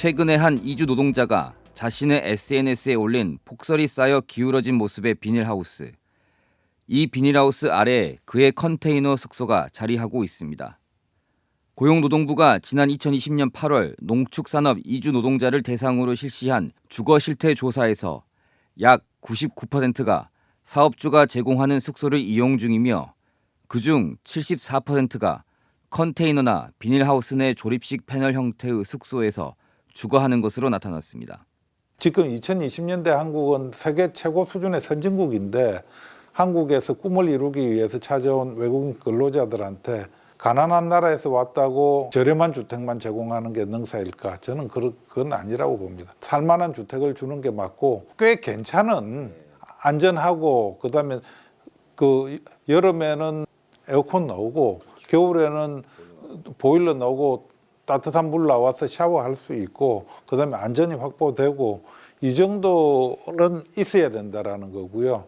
최근에 한 이주 노동자가 자신의 SNS에 올린 폭설이 쌓여 기울어진 모습의 비닐하우스. 이 비닐하우스 아래에 그의 컨테이너 숙소가 자리하고 있습니다. 고용노동부가 지난 2020년 8월 농축산업 이주 노동자를 대상으로 실시한 주거 실태 조사에서 약 99%가 사업주가 제공하는 숙소를 이용 중이며 그중 74%가 컨테이너나 비닐하우스 내 조립식 패널 형태의 숙소에서 주거하는 것으로 나타났습니다. 지금 2020년대 한국은 세계 최고 수준의 선진국인데 한국에서 꿈을 이루기 위해서 찾아온 외국인 근로자들한테 가난한 나라에서 왔다고 저렴한 주택만 제공하는 게 능사일까? 저는 그건 아니라고 봅니다. 살만한 주택을 주는 게 맞고 꽤 괜찮은 안전하고 그다음에 그 여름에는 에어컨 나오고 겨울에는 보일러 나오고 따뜻한 물 나와서 샤워할 수 있고 그다음에 안전이 확보되고 이 정도는 있어야 된다라는 거고요.